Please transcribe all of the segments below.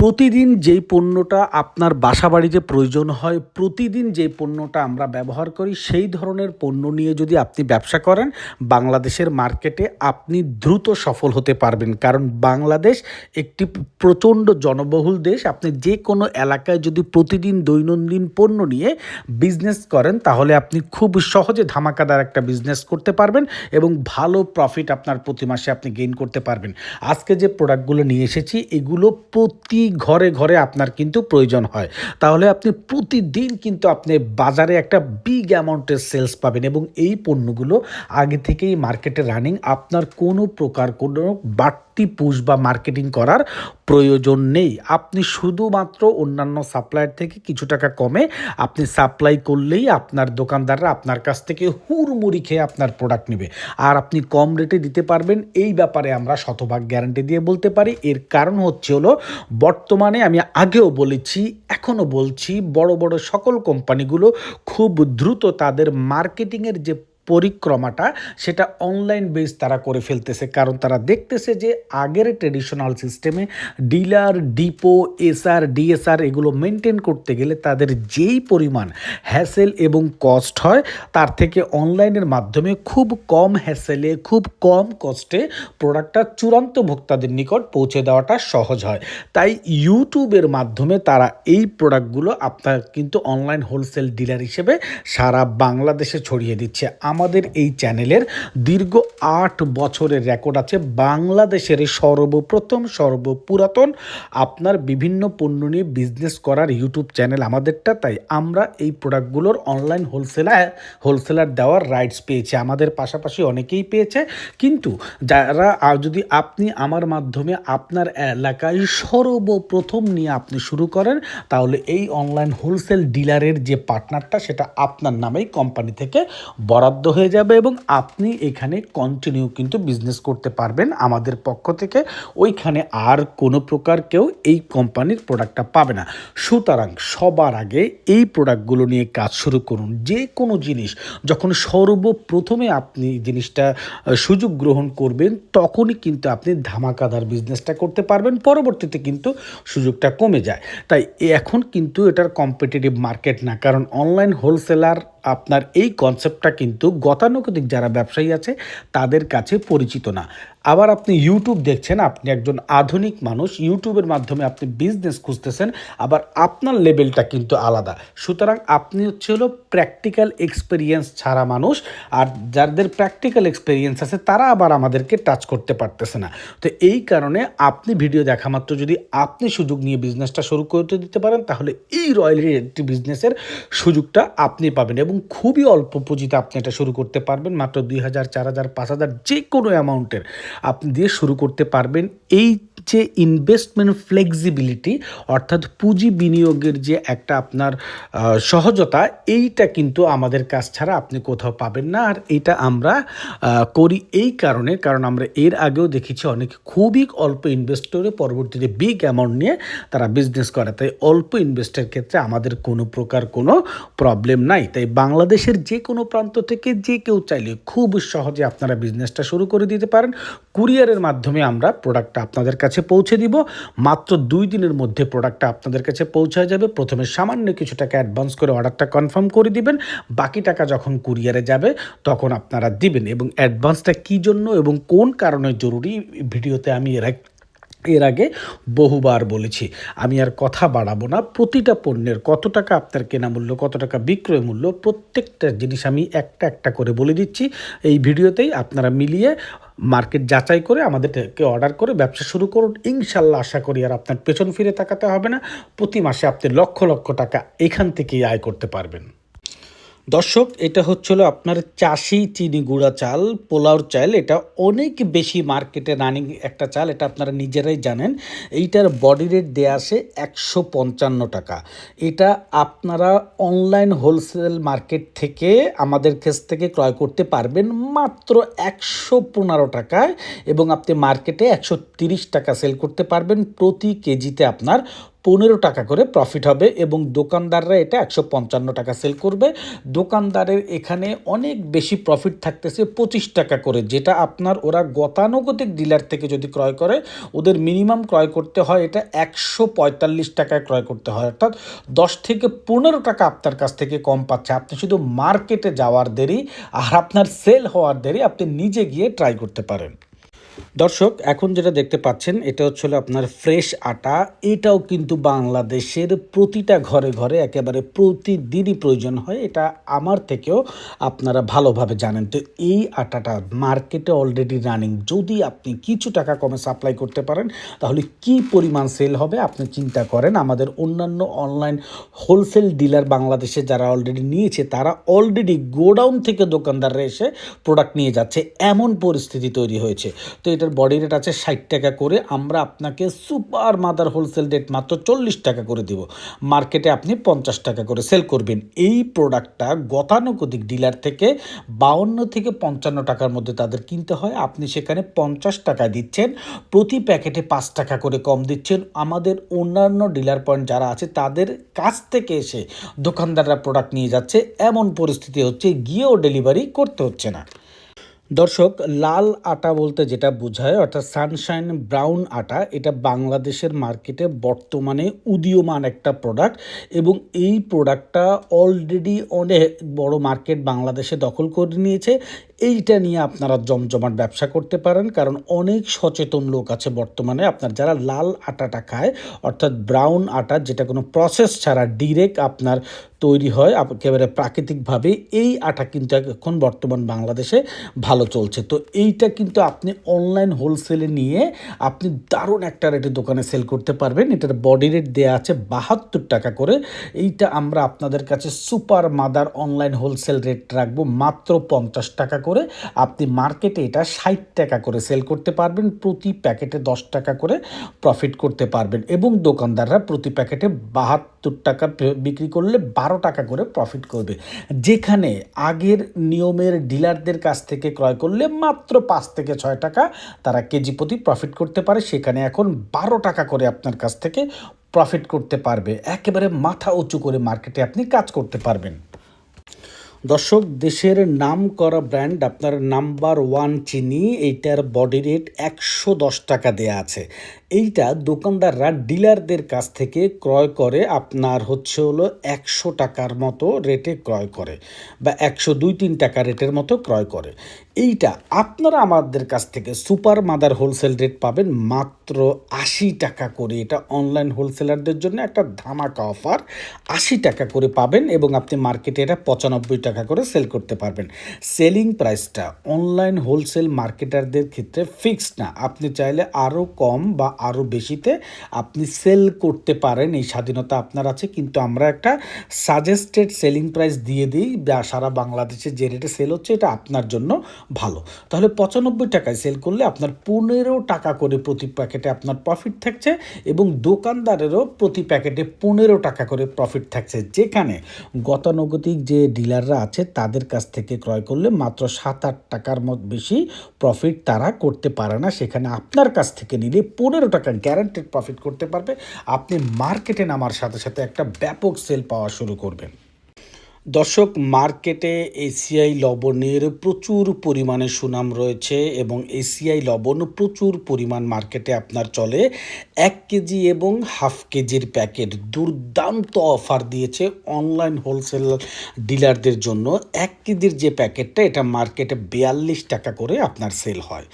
প্রতিদিন যেই পণ্যটা আপনার বাসা বাড়িতে প্রয়োজন হয়, প্রতিদিন যেই পণ্যটা আমরা ব্যবহার করি, সেই ধরনের পণ্য নিয়ে যদি আপনি ব্যবসা করেন, বাংলাদেশের মার্কেটে আপনি দ্রুত সফল হতে পারবেন। কারণ বাংলাদেশ একটি প্রচণ্ড জনবহুল দেশ। আপনি যে কোনো এলাকায় যদি প্রতিদিন দৈনন্দিন পণ্য নিয়ে বিজনেস করেন, তাহলে আপনি খুব সহজে ধামাকাদার একটা বিজনেস করতে পারবেন এবং ভালো প্রফিট আপনার প্রতি মাসে আপনি গেইন করতে পারবেন। আজকে যে প্রোডাক্টগুলো নিয়ে এসেছি, এগুলো প্রতি ঘরে ঘরে আপনার কিন্তু প্রয়োজন হয়। তাহলে আপনি প্রতিদিন কিন্তু আপনি বাজারে একটা বিগ অ্যামাউন্টের সেলস পাবেন এবং এই পণ্যগুলো আগে থেকেই মার্কেটে রানিং আপনার কোনো প্রকার কোনো বাড়তি পুশ বা মার্কেটিং করার প্রয়োজন নেই। আপনি শুধুমাত্র অন্যান্য সাপ্লায়ার থেকে কিছু টাকা কমে আপনি সাপ্লাই করলেই আপনার দোকানদাররা আপনার কাছ থেকে হুড়মুড়ি খেয়ে আপনার প্রোডাক্ট নেবে। আর আপনি কম রেটে দিতে পারবেন, এই ব্যাপারে আমরা শতভাগ গ্যারান্টি দিয়ে বলতে পারি। এর কারণ হচ্ছে হলো, বর্তমানে আমি আগেও বলেছি, এখনও বলছি, বড় বড় সকল কোম্পানিগুলো খুব দ্রুত তাদের মার্কেটিংয়ের যে পরিক্রমাটা সেটা অনলাইন বেস তারা করে ফেলতেছে। কারণ তারা দেখতেছে যে আগের ট্রেডিশনাল সিস্টেমে ডিলার ডিপো এসআর ডিএসআর এগুলো মেনটেন করতে গেলে তাদের যেই পরিমাণ হ্যাসেল এবং কস্ট হয়, তার থেকে অনলাইনের মাধ্যমে খুব কম হ্যাসেলে খুব কম কস্টে প্রোডাক্টটা চূড়ান্ত ভোক্তাদের নিকট পৌঁছে দেওয়াটা সহজ হয়। তাই ইউটিউবের মাধ্যমে তারা এই প্রোডাক্টগুলো আপনার কিন্তু অনলাইন হোলসেল ডিলার হিসেবে সারা বাংলাদেশে ছড়িয়ে দিচ্ছে। আমাদের এই চ্যানেলের দীর্ঘ আট বছরের রেকর্ড আছে বাংলাদেশের সর্বপ্রথম সর্বপুরাতন আপনার বিভিন্ন পণ্য নিয়ে বিজনেস করার ইউটিউব চ্যানেল আমাদেরটা। তাই আমরা এই প্রোডাক্টগুলোর অনলাইন হোলসেলার হোলসেলার দেওয়ার রাইটস পেয়েছে। আমাদের পাশাপাশি অনেকেই পেয়েছে। কিন্তু যারা যদি আপনি আমার মাধ্যমে আপনার এলাকায় সর্বপ্রথম নিয়ে আপনি শুরু করেন, তাহলে এই অনলাইন হোলসেল ডিলারের যে পার্টনারটা সেটা আপনার নামেই কোম্পানি থেকে বরাদ্দ হয়ে যাবে এবং আপনি এখানে কন্টিনিউ কিন্তু বিজনেস করতে পারবেন আমাদের পক্ষ থেকে। ওইখানে আর কোনো প্রকার কেউ এই কোম্পানির প্রোডাক্টটা পাবে না। সুতরাং সবার আগে এই প্রোডাক্টগুলো নিয়ে কাজ শুরু করুন। যে কোনো জিনিস, যখন সর্বপ্রথমে আপনি জিনিসটা সুযোগ গ্রহণ করবেন, তখনই কিন্তু আপনি ধামাকাদার বিজনেসটা করতে পারবেন। পরবর্তীতে কিন্তু সুযোগটা কমে যায়। তাই এখন কিন্তু এটার কম্পিটিটিভ মার্কেট না। কারণ অনলাইন হোলসেলার আপনার এই কনসেপ্টটা কিন্তু গতানুগতিক যারা ব্যবসায়ী আছে তাদের কাছে পরিচিত না। আবার আপনি ইউটিউব দেখছেন, আপনি একজন আধুনিক মানুষ ইউটিউবের মাধ্যমে আপনি বিজনেস খুঁজতেছেন, আবার আপনার লেভেলটা কিন্তু আলাদা। সুতরাং আপনি হচ্ছে হলো প্র্যাকটিক্যাল এক্সপিরিয়েন্স ছাড়া মানুষ, আর যাদের প্র্যাকটিক্যাল এক্সপিরিয়েন্স আছে, তারা আবার আমাদেরকে টাচ করতে পারতেছে না। তো এই কারণে আপনি ভিডিও দেখা মাত্র যদি আপনি সুযোগ নিয়ে বিজনেসটা শুরু করতে দিতে পারেন, তাহলে এই রয়্যালি একটি বিজনেসের সুযোগটা আপনি পাবেন এবং খুবই অল্প পুঁজিতে আপনি এটা শুরু করতে পারবেন, মাত্র দুই হাজার, চার হাজার, পাঁচ হাজার যে কোনো অ্যামাউন্টের আপনি দিয়ে শুরু করতে পারবেন। এই যে ইনভেস্টমেন্ট ফ্লেক্সিবিলিটি অর্থাৎ পুঁজি বিনিয়োগের যে একটা আপনার সহজতা, এইটা কিন্তু আমাদের কাছ ছাড়া আপনি কোথাও পাবেন না। আর এটা আমরা করি এই কারণে, কারণ আমরা এর আগেও দেখেছি অনেক খুবই অল্প ইনভেস্টরে পরবর্তীতে বিগ অ্যামাউন্ট নিয়ে তারা বিজনেস করে। তাই অল্প ইনভেস্টের ক্ষেত্রে আমাদের কোনো প্রকার কোনো প্রবলেম নাই। তাই বাংলাদেশের যে কোনো প্রান্ত থেকে যে কেউ চাইলে খুব সহজে আপনারা বিজনেসটা শুরু করে দিতে পারেন। কুরিয়ারের মাধ্যমে আমরা প্রোডাক্টটা আপনাদের কাছে পৌঁছে দিব। মাত্র দুই দিনের মধ্যে প্রোডাক্টটা আপনাদের কাছে পৌঁছে যাবে। প্রথমে সামান্য কিছু টাকা অ্যাডভান্স করে অর্ডারটা কনফার্ম করে দিবেন। বাকি টাকা যখন কুরিয়ারে যাবে, তখন আপনারা দিবেন। এবং অ্যাডভান্সটা কী জন্য এবং কোন কারণে জরুরি ভিডিওতে আমি এর এর আগে বহুবার বলেছি। আমি আর কথা বাড়াবো না। প্রতিটা পণ্যের কত টাকা আপনার কেনা মূল্য, কত টাকা বিক্রয় মূল্য, প্রত্যেকটা জিনিস আমি একটা একটা করে বলে দিচ্ছি। এই ভিডিওতেই আপনারা মিলিয়ে মার্কেট যাচাই করে আমাদেরকে অর্ডার করে ব্যবসা শুরু করুন। ইনশাল্লাহ আশা করি আর আপনার পেছন ফিরে তাকাতে হবে না। প্রতি মাসে আপনি লক্ষ লক্ষ টাকা এখান থেকেই আয় করতে পারবেন। দর্শক, এটা হচ্ছিল আপনার চাষি চিনি গুঁড়া চাল পোলাওর চাল। এটা অনেক বেশি মার্কেটে রানিং একটা চাল, এটা আপনারা নিজেরাই জানেন। এইটার বডি রেট দেয়া আসে একশো পঞ্চান্ন টাকা। এটা আপনারা অনলাইন হোলসেল মার্কেট থেকে আমাদের কাছ থেকে ক্রয় করতে পারবেন মাত্র একশো পনেরো টাকায় এবং আপনি মার্কেটে একশো তিরিশ টাকা সেল করতে পারবেন প্রতি কেজিতে আপনার পনেরো টাকা করে প্রফিট হবে এবং দোকানদাররা এটা একশো পঞ্চান্ন টাকা সেল করবে। দোকানদারের এখানে অনেক বেশি প্রফিট থাকতেছে পঁচিশ টাকা করে, যেটা আপনার ওরা গতানুগতিক ডিলার থেকে যদি ক্রয় করে, ওদের মিনিমাম ক্রয় করতে হয় এটা একশো পঁয়তাল্লিশ টাকায় ক্রয় করতে হয়। অর্থাৎ দশ থেকে পনেরো টাকা আপনার কাছ থেকে কম পাচ্ছে। আপনি শুধু মার্কেটে যাওয়ার দেরি আর আপনার সেল হওয়ার দেরি, আপনি নিজে গিয়ে ট্রাই করতে পারেন। দর্শক, এখন যেটা দেখতে পাচ্ছেন, এটা হচ্ছে আপনার ফ্রেশ আটা। এটাও কিন্তু বাংলাদেশের প্রতিটা ঘরে ঘরে একেবারে প্রতিদিনই প্রয়োজন হয়। এটা আমার থেকেও আপনারা ভালোভাবে জানেন। তো এই আটাটা মার্কেটে অলরেডি রানিং যদি আপনি কিছু টাকা কমে সাপ্লাই করতে পারেন, তাহলে কি পরিমাণ সেল হবে আপনি চিন্তা করেন। আমাদের অন্যান্য অনলাইন হোলসেল ডিলার বাংলাদেশে যারা অলরেডি নিয়েছে, তারা অলরেডি গোডাউন থেকে দোকানদাররা এসে প্রোডাক্ট নিয়ে যাচ্ছে। এমন পরিস্থিতি তৈরি হয়েছে। তো এটার বডি রেট আছে ষাট টাকা করে, আমরা আপনাকে সুপার মাদার হোলসেল রেট মাত্র চল্লিশ টাকা করে দিব। মার্কেটে আপনি পঞ্চাশ টাকা করে সেল করবেন। এই প্রোডাক্টটা গতানুগতিক ডিলার থেকে বাউন্ন থেকে পঞ্চান্ন টাকার মধ্যে তাদের কিনতে হয়। আপনি সেখানে পঞ্চাশ টাকা দিচ্ছেন, প্রতি প্যাকেটে পাঁচ টাকা করে কম দিচ্ছেন। আমাদের অন্যান্য ডিলার পয়েন্ট যারা আছে, তাদের কাছ থেকে এসে দোকানদাররা প্রোডাক্ট নিয়ে যাচ্ছে। এমন পরিস্থিতি হচ্ছে, গিয়েও ডেলিভারি করতে হচ্ছে না। দর্শক, লাল আটা বলতে যেটা বোঝায়, অর্থাৎ সানশাইন ব্রাউন আটা, এটা বাংলাদেশের মার্কেটে বর্তমানে উদীয়মান একটা প্রোডাক্ট এবং এই প্রোডাক্টটা অলরেডি অনেক বড় মার্কেট বাংলাদেশে দখল করে নিয়েছে এইটা নিয়ে আপনারা জমজমাট ব্যবসা করতে পারেন, কারণ অনেক সচেতন লোক আছে বর্তমানে। আপনার যারা লাল আটাটা খায়, অর্থাৎ ব্রাউন আটা, যেটা কোনো প্রসেস ছাড়া ডিরেক্ট আপনার তৈরি হয় একেবারে প্রাকৃতিকভাবে, এই আটা কিন্তু এখন বর্তমান বাংলাদেশে ভালো চলছে। তো এইটা কিন্তু আপনি অনলাইন হোলসেলে নিয়ে আপনি দারুণ একটা রেটে দোকানে সেল করতে পারবেন। এটার বডি রেট দেওয়া আছে বাহাত্তর টাকা করে। এইটা আমরা আপনাদের কাছে super mother online wholesale rate রাখব, মাত্র পঞ্চাশ টাকা করে। আপনি মার্কেটে এটা ষাট টাকা করে সেল করতে পারবেন, প্রতি প্যাকেটে দশ টাকা করে প্রফিট করতে পারবেন এবং দোকানদাররা প্রতি প্যাকেটে বাহাত্তর টাকা বিক্রি করলে বারো টাকা করে প্রফিট করবে। যেখানে আগের নিয়মের ডিলারদের কাছ থেকে ক্রয় করলে মাত্র পাঁচ থেকে ছয় টাকা তারা কেজি প্রতি প্রফিট করতে পারে, সেখানে এখন বারো টাকা করে আপনার কাছ থেকে প্রফিট করতে পারবে। একেবারে মাথা উঁচু করে মার্কেটে আপনি কাজ করতে পারবেন। দর্শক, দেশের নাম করা ব্র্যান্ড আপনার নাম্বার ওয়ান চিনি, এইটার বডি রেট একশো দশ টাকা দেয়া আছে। এইটা দোকানদাররা ডিলারদের কাছ থেকে ক্রয় করে, আপনার হচ্ছে হলো একশো টাকার মতো রেটে ক্রয় করে বা একশো দুই তিন টাকা রেটের মতো ক্রয় করে। এইটা আপনারা আমাদের কাছ থেকে সুপার মাদার হোলসেল রেট পাবেন মাত্র আশি টাকা করে। এটা অনলাইন হোলসেলারদের জন্য একটা ধামাকা অফার। আশি টাকা করে পাবেন এবং আপনি মার্কেটে এটা পঁচানব্বই টাকা করে সেল করতে পারবেন। সেলিং প্রাইসটা অনলাইন হোলসেল মার্কেটারদের ক্ষেত্রে ফিক্সড না। আপনি চাইলে আরও কম বা আরও বেশিতে আপনি সেল করতে পারেন। এই স্বাধীনতা আপনার আছে, কিন্তু আমরা একটা সাজেস্টেড সেলিং প্রাইস দিয়ে দিই। সারা বাংলাদেশে যে রেটে সেল হচ্ছে, এটা আপনার জন্য ভালো। তাহলে পঁচানব্বই টাকায় সেল করলে আপনার পনেরো টাকা করে প্রতি প্যাকেটে আপনার প্রফিট থাকছে এবং দোকানদারেরও প্রতি প্যাকেটে পনেরো টাকা করে প্রফিট থাকছে। যেখানে গতানুগতিক যে ডিলাররা আছে, তাদের কাছ থেকে ক্রয় করলে মাত্র সাত আট টাকার মত বেশি প্রফিট তারা করতে পারে না। সেখানে আপনার কাছ থেকে নিলে পনেরো টাকা গ্যারান্টেড প্রফিট করতে পারবে। আপনি মার্কেটে নামার সাথে সাথে একটা ব্যাপক সেল পাওয়া শুরু করবেন। দর্শক, মার্কেটে এসিআই লবণের প্রচুর পরিমাণে সুনাম রয়েছে এবং এসিআই লবণ প্রচুর পরিমাণ মার্কেটে আপনার চলে। এক কেজি এবং হাফ কেজির প্যাকেট দুর্দান্ত অফার দিয়েছে অনলাইন হোলসেল ডিলারদের জন্য। এক কেজির যে প্যাকেটটা, এটা মার্কেটে বিয়াল্লিশ টাকা করে আপনার সেল হয়।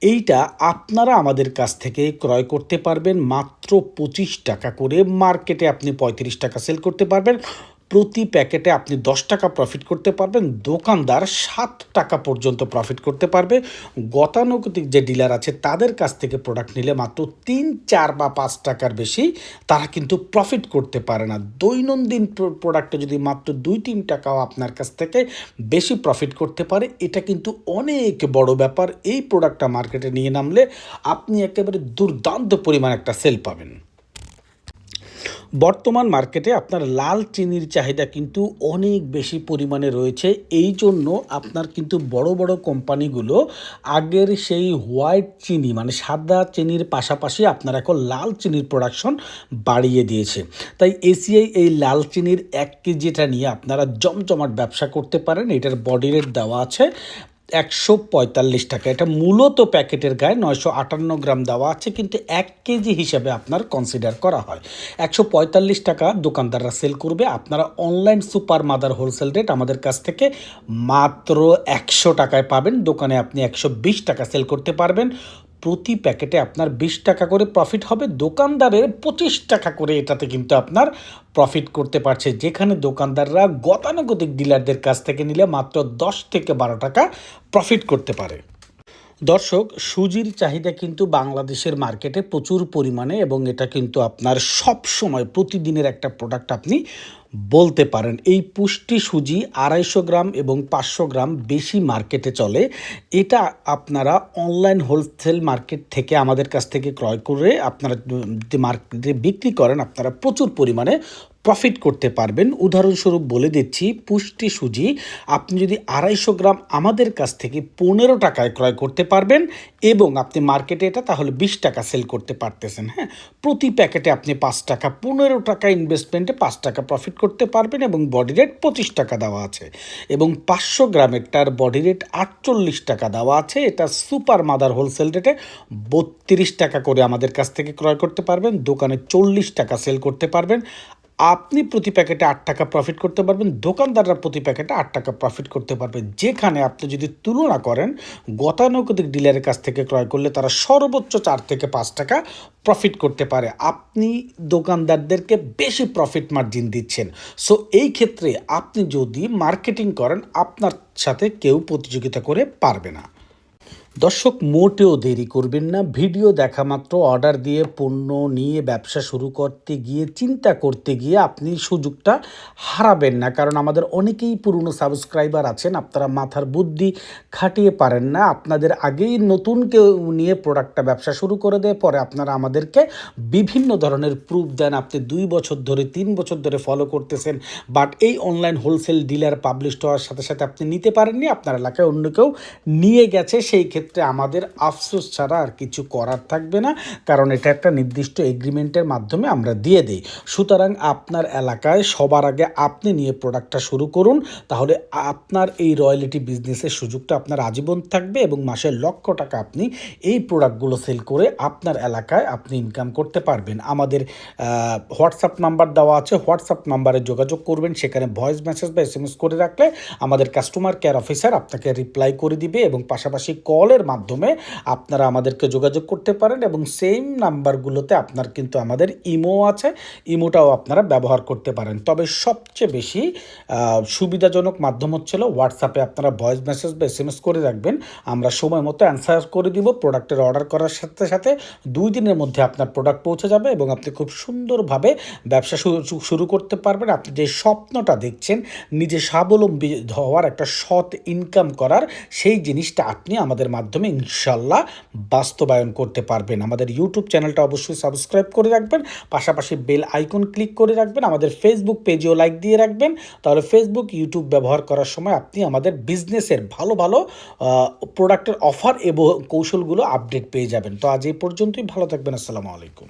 এইটা আপনারা আমাদের কাছ থেকে ক্রয় করতে পারবেন। মাত্র পঁচিশ টাকা করে মার্কেটে আপনি পঁয়ত্রিশ টাকা সেল করতে পারবেন। প্রতি প্যাকেটে আপনি দশ টাকা প্রফিট করতে পারবেন, দোকানদার সাত টাকা পর্যন্ত প্রফিট করতে পারবে। গতানুগতিক যে ডিলার আছে, তাদের কাছ থেকে প্রোডাক্ট নিলে মাত্র তিন, চার বা পাঁচ টাকার বেশি তারা কিন্তু প্রফিট করতে পারে না। দৈনন্দিন প্রোডাক্টে যদি মাত্র দুই, তিন টাকাও আপনার কাছ থেকে বেশি প্রফিট করতে পারে, এটা কিন্তু অনেক বড় ব্যাপার। এই প্রোডাক্টটা মার্কেটে নিয়ে নামলে আপনি একেবারে দুর্দান্ত পরিমাণ একটা সেল পাবেন। বর্তমান মার্কেটে আপনার লাল চিনির চাহিদা কিন্তু অনেক বেশি পরিমাণে রয়েছে। এই জন্য আপনার কিন্তু বড় বড় কোম্পানিগুলো আগের সেই হোয়াইট চিনি মানে সাদা চিনির পাশাপাশি আপনার এখন লাল চিনির প্রোডাকশন বাড়িয়ে দিয়েছে। তাই এসিআই এই লাল চিনির এক কেজিটা নিয়ে আপনারা জমজমাট ব্যবসা করতে পারেন। এটার বডি রেট দেওয়া আছে একশো পঁয়তাল্লিশ টাকা। এটা মূলত প্যাকেটের গায়ে নয়শো আটান্ন গ্রাম দেওয়া আছে, কিন্তু এক কেজি হিসাবে আপনার কনসিডার করা হয়। একশো পঁয়তাল্লিশ টাকা দোকানদাররা সেল করবে। আপনারা online super mother wholesale rate আমাদের কাছ থেকে মাত্র একশো টাকায় পাবেন। দোকানে আপনি একশো বিশ টাকা সেল করতে পারবেন। প্রতি প্যাকেটে আপনার বিশ টাকা করে প্রফিট হবে। দোকানদারের পঁচিশ টাকা করে এটাতে কিন্তু আপনার প্রফিট করতে পারছে। যেখানে দোকানদাররা গতানুগতিক ডিলারদের কাছ থেকে নিলে মাত্র দশ থেকে বারো টাকা প্রফিট করতে পারে। দর্শক, সুজির চাহিদা কিন্তু বাংলাদেশের মার্কেটে প্রচুর পরিমাণে এবং এটা কিন্তু আপনার সব সময় প্রতিদিনের একটা প্রোডাক্ট আপনি বলতে পারেন। এই পুষ্টি সুজি আড়াইশো গ্রাম এবং পাঁচশো গ্রাম বেশি মার্কেটে চলে। এটা আপনারা অনলাইন হোলসেল মার্কেট থেকে আমাদের কাছ থেকে ক্রয় করে আপনারা মার্কেটে বিক্রি করেন, আপনারা প্রচুর পরিমাণে প্রফিট করতে পারবেন। উদাহরণস্বরূপ বলে দিচ্ছি, পুষ্টি সুজি, আপনি যদি আড়াইশো গ্রাম আমাদের কাছ থেকে পনেরো টাকায় ক্রয় করতে পারবেন এবং আপনি মার্কেটে এটা তাহলে বিশ টাকা সেল করতে পারতেছেন হ্যাঁ? প্রতি প্যাকেটে আপনি পাঁচ টাকা, পনেরো টাকা ইনভেস্টমেন্টে পাঁচ টাকা প্রফিট করতে পারবেন এবং বডি রেট পঁচিশ টাকা দেওয়া আছে। এবং পাঁচশো গ্রামেরটার বডি রেট আটচল্লিশ টাকা দেওয়া আছে। এটা সুপার মাদার হোলসেল রেটে বত্রিশ টাকা করে আমাদের কাছ থেকে ক্রয় করতে পারবেন। দোকানে চল্লিশ টাকা সেল করতে পারবেন। আপনি প্রতি প্যাকেটে আট টাকা প্রফিট করতে পারবেন, দোকানদাররা প্রতি প্যাকেটে আট টাকা প্রফিট করতে পারবে। যেখানে আপনি যদি তুলনা করেন, গতানুগতিক ডিলারের কাছ থেকে ক্রয় করলে তারা সর্বোচ্চ চার থেকে পাঁচ টাকা প্রফিট করতে পারে। আপনি দোকানদারদেরকে বেশি প্রফিট মার্জিন দিচ্ছেন। সো এই ক্ষেত্রে আপনি যদি মার্কেটিং করেন, আপনার সাথে কেউ প্রতিযোগিতা করে পারবে না। দর্শক, মোটেও দেরি করবেন না। ভিডিও দেখা মাত্র, অর্ডার দিয়ে পণ্য নিয়ে ব্যবসা শুরু করতে গিয়ে, চিন্তা করতে গিয়ে আপনি সুযোগটা হারাবেন না। কারণ আমাদের অনেকেই পুরনো সাবস্ক্রাইবার আছেন, আপনারা মাথার বুদ্ধি খাটিয়ে পারেন না। আপনাদের আগেই নতুন কেউ নিয়ে প্রোডাক্টটা ব্যবসা শুরু করে দেয়, পরে আপনারা আমাদেরকে বিভিন্ন ধরনের প্রুফ দেন। আপনি দুই বছর ধরে, তিন বছর ধরে ফলো করতেছেন বাট এই অনলাইন হোলসেল ডিলার পাবলিশ হওয়ার সাথে সাথে আপনি নিতে পারেননি, আপনার এলাকায় অন্য কেউ নিয়ে গেছে, সেই ক্ষেত্রে ক্ষেত্রে আমাদের আফসোস ছাড়া আর কিছু করার থাকবে না, কারণ এটা একটা নির্দিষ্ট এগ্রিমেন্টের মাধ্যমে আমরা দিয়ে দিই। সুতরাং আপনার এলাকায় সবার আগে আপনি নিয়ে প্রোডাক্টটা শুরু করুন, তাহলে আপনার এই রয়্যালিটি বিজনেসের সুযোগটা আপনার আজীবন থাকবে এবং মাসে লক্ষ টাকা আপনি এই প্রোডাক্টগুলো সেল করে আপনার এলাকায় আপনি ইনকাম করতে পারবেন। আমাদের হোয়াটসঅ্যাপ নাম্বার দেওয়া আছে হোয়াটসঅ্যাপ নাম্বারে যোগাযোগ করবেন, সেখানে ভয়েস মেসেজ বা এস করে রাখলে আমাদের কাস্টমার কেয়ার অফিসার আপনাকে রিপ্লাই করে দিবে এবং পাশাপাশি কলের মাধ্যমে আপনারা আমাদেরকে যোগাযোগ করতে পারেন এবং সেম নাম্বারগুলোতে আপনার কিন্তু আমাদের ইমো আছে। ইমোটাও আপনারা ব্যবহার করতে পারেন। তবে সবচেয়ে বেশি সুবিধাজনক মাধ্যম হচ্ছিল হোয়াটসঅ্যাপে আপনারা ভয়েস মেসেজ বা এস করে রাখবেন। আমরা সময় মতো অ্যান্সার করে দিব প্রোডাক্টের অর্ডার করার সাথে সাথে দুই দিনের মধ্যে আপনার প্রোডাক্ট পৌঁছে যাবে এবং আপনি খুব সুন্দরভাবে ব্যবসা শুরু করতে পারবেন। আপনি যে স্বপ্নটা দেখছেন, নিজে স্বাবলম্বী হওয়ার একটা সৎ ইনকাম করার সেই জিনিসটা আপনি আমাদের মাধ্যমে মাধ্যমে ইনশাল্লাহ বাস্তবায়ন করতে পারবেন। আমাদের ইউটিউব চ্যানেলটা অবশ্যই সাবস্ক্রাইব করে রাখবেন, পাশাপাশি বেল আইকন ক্লিক করে রাখবেন, আমাদের ফেসবুক পেজেও লাইক দিয়ে রাখবেন। তাহলে ফেসবুক ইউটিউব ব্যবহার করার সময় আপনি আমাদের বিজনেসের ভালো ভালো প্রোডাক্টের অফার এবং কৌশলগুলো আপডেট পেয়ে যাবেন। তো আজ এই পর্যন্তই, ভালো থাকবেন, আসসালামু আলাইকুম।